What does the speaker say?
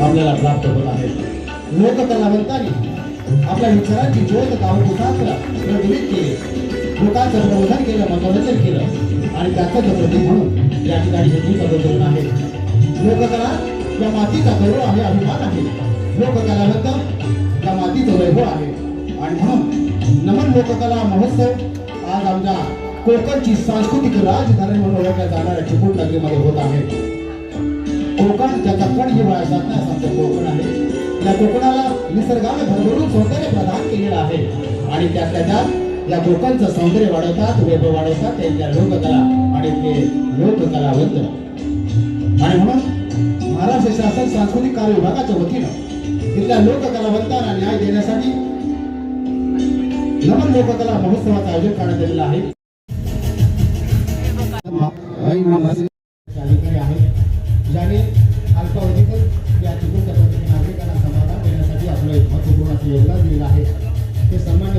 आपल्याला प्राप्त होत आहे. लोककलावंतांनी आपल्या विचारांची ज्योत कावकुसातला प्रज्वलित केले. लोकांचं प्रबोधन केलं मनोरंजन केलं. आणि त्याचं प्रतीक म्हणून या ठिकाणी हे प्रबोधन आहे. लोककला या मातीचा गौरव आहे अभिमान आहे. लोककलावंत या मातीचं वैभव आहे. आणि म्हणून नमन लोककला महोत्सव आज आमच्या कोकणची सांस्कृतिक राजधानी म्हणून ओळखल्या जाणाऱ्या चिपळूण नगरीमध्ये होत आहे. कोकण ज्याचा कण जिव्हाळा साधण्यास आमचं कोकण आहे या कोकणाला निसर्गाने भरभरून सौंदर्य प्रदान केलेलं आहे. आणि त्यातल्या त्यात या कोकणचं सौंदर्य वाढवतात वैभव वाढवतात त्यांच्या लोककला आणि ते लोककलावंत. आणि म्हणून महाराष्ट्र शासन सांस्कृतिक कार्य विभागाच्या वतीनं इथल्या लोककलावंतांना न्याय देण्यासाठी नमन लोककला महोत्सवाचं आयोजन करण्यात आलेलं आहे. जेवला गेला आहे. ते समाज